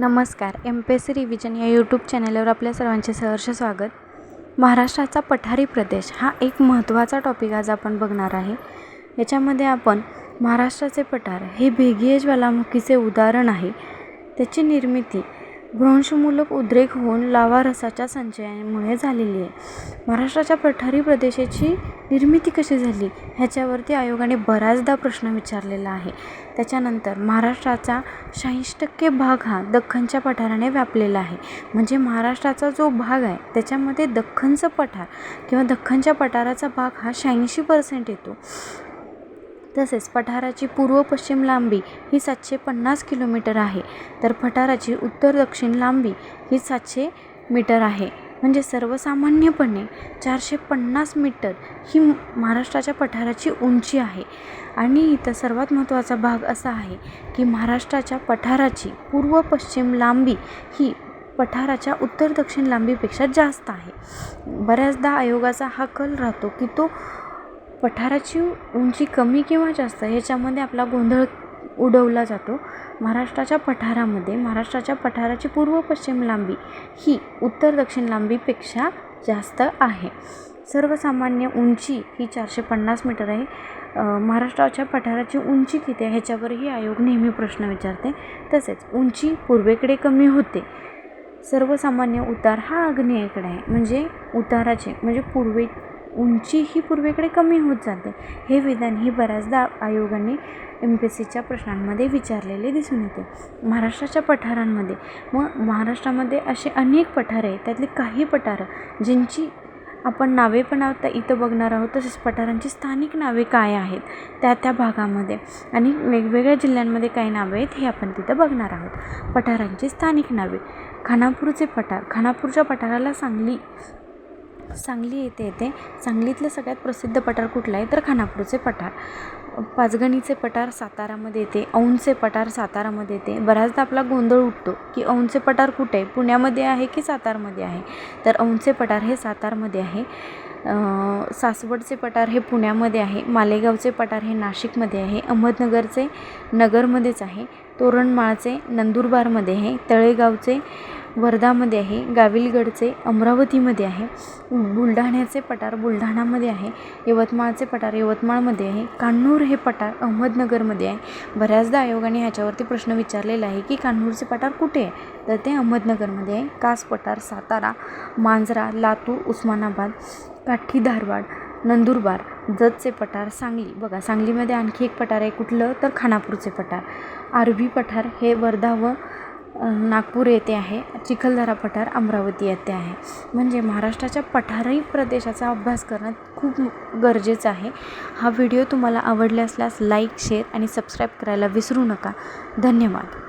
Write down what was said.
नमस्कार. M P S C revision या YouTube चॅनलवर आपल्या सर्वांचे सहर्ष स्वागत. महाराष्ट्राचा पठारी प्रदेश हा एक महत्त्वाचा टॉपिक आज आपण बघणार आहे. याच्यामध्ये आपण महाराष्ट्राचे पठार हे भेगीय ज्वालामुखीचे उदाहरण आहे. त्याची निर्मिती भ्रंशमूलक उद्रेक होऊन लावारसाच्या संचयामुळे झालेली आहे. महाराष्ट्राच्या पठारी प्रदेशाची निर्मिती कशी झाली? ह्याच्यावरती आयोगाने बऱ्याचदा प्रश्न विचारलेला आहे. त्याच्यानंतर महाराष्ट्राचा शहाऐंशी टक्के भाग हा दख्खनच्या पठाराने व्यापलेला आहे. म्हणजे महाराष्ट्राचा जो भाग आहे त्याच्यामध्ये दख्खनचं पठार किंवा दख्खनच्या पठाराचा भाग हा शहाऐंशी पर्सेंट येतो. तसेच पठाराची पूर्व पश्चिम लांबी ही सातशे पन्नास किलोमीटर आहे. तर पठाराची उत्तर दक्षिण लांबी ही सातशे मीटर आहे. म्हणजे सर्वसामान्यपणे चारशे पन्नास मीटर ही महाराष्ट्राच्या पठाराची उंची आहे. आणि इथं सर्वात महत्त्वाचा भाग असा आहे की महाराष्ट्राच्या पठाराची पूर्व पश्चिम लांबी ही पठाराच्या उत्तर दक्षिण लांबीपेक्षा जास्त आहे. बऱ्याचदा आयोगाचा हा कल राहतो की तो पठाराची उंची कमी किंवा जास्त ह्याच्यामध्ये आपला गोंधळ उडवला जातो. महाराष्ट्राच्या पठारामध्ये महाराष्ट्राच्या पठाराची पूर्व पश्चिम लांबी ही उत्तर दक्षिण लांबीपेक्षा जास्त आहे. सर्वसामान्य उंची ही चारशे पन्नास मीटर आहे. महाराष्ट्राच्या पठाराची उंची किती आहे ह्याच्यावरही आयोग नेहमी प्रश्न विचारते. तसेच उंची पूर्वेकडे कमी होते. सर्वसामान्य उतार हा आग्नेयेकडे आहे. म्हणजे उताराचे म्हणजे पूर्वे उंची ही पूर्वेकडे कमी होत जाते. हे विधान ही बऱ्याचदा आयोगाने एम पी एस सीच्या प्रश्नांमध्ये विचारलेले दिसून येते. महाराष्ट्राच्या पठारांमध्ये. मग महाराष्ट्रामध्ये असे अनेक पठार आहेत. त्यातली काही पठारं ज्यांची आपण नावे पण आता इथं बघणार आहोत तसेच पठारांची स्थानिक नावे काय आहेत त्या त्या भागामध्ये आणि वेगवेगळ्या जिल्ह्यांमध्ये काय नावे आहेत हे आपण तिथं बघणार आहोत. पठारांची स्थानिक नावे. खानापूरचे पठार. खानापूरच्या पठाराला सांगली सांगली येथे येते. सांगलीतलं सगळ्यात प्रसिद्ध पठार कुठलं आहे? तर खानापूरचे पठार. पाचगणीचे पठार सातारामध्ये येते. औंधचे पठार सातारामध्ये येते. बऱ्याचदा आपला गोंधळ उठतो की औंधचे पठार कुठे? आहे पुण्यामध्ये आहे की सातारमध्ये आहे? तर औंधचे पठार हे सातारमध्ये आहे. सासवडचे पठार हे पुण्यामध्ये आहे. मालेगावचे पठार हे नाशिकमध्ये आहे. अहमदनगरचे नगरमध्येच आहे. तोरणमाळचे नंदुरबारमध्ये आहे तळेगावचे वर्धामध्ये आहे गाविलगडचे अमरावतीमध्ये आहे बुलढाण्याचे पठार बुलढाणामध्ये आहे यवतमाळचे पठार यवतमाळमध्ये आहे कान्हूर हे पठार अहमदनगरमध्ये आहे. बऱ्याचदा आयोगाने ह्याच्यावरती प्रश्न विचारलेला आहे की कान्हूरचे पठार कुठे आहे? तर ते अहमदनगरमध्ये आहे. कास पठार सातारा मांजरा लातूर उस्मानाबाद काठी धारवाड नंदुरबार. जतचे पठार सांगली. बघा सांगलीमध्ये आणखी एक पठार आहे. कुठलं? तर खानापूरचे पठार. आरवी पठार हे वर्धा व नागपूर येथे आहे. चिखलदरा पठार अमरावती येथे आहे. म्हणजे महाराष्ट्राच्या पठारी प्रदेशाचा अभ्यास करणं खूप गरजेचं आहे. हा व्हिडिओ तुम्हाला आवडले असल्यास लाईक शेअर आणि सबस्क्राईब करायला विसरू नका. धन्यवाद.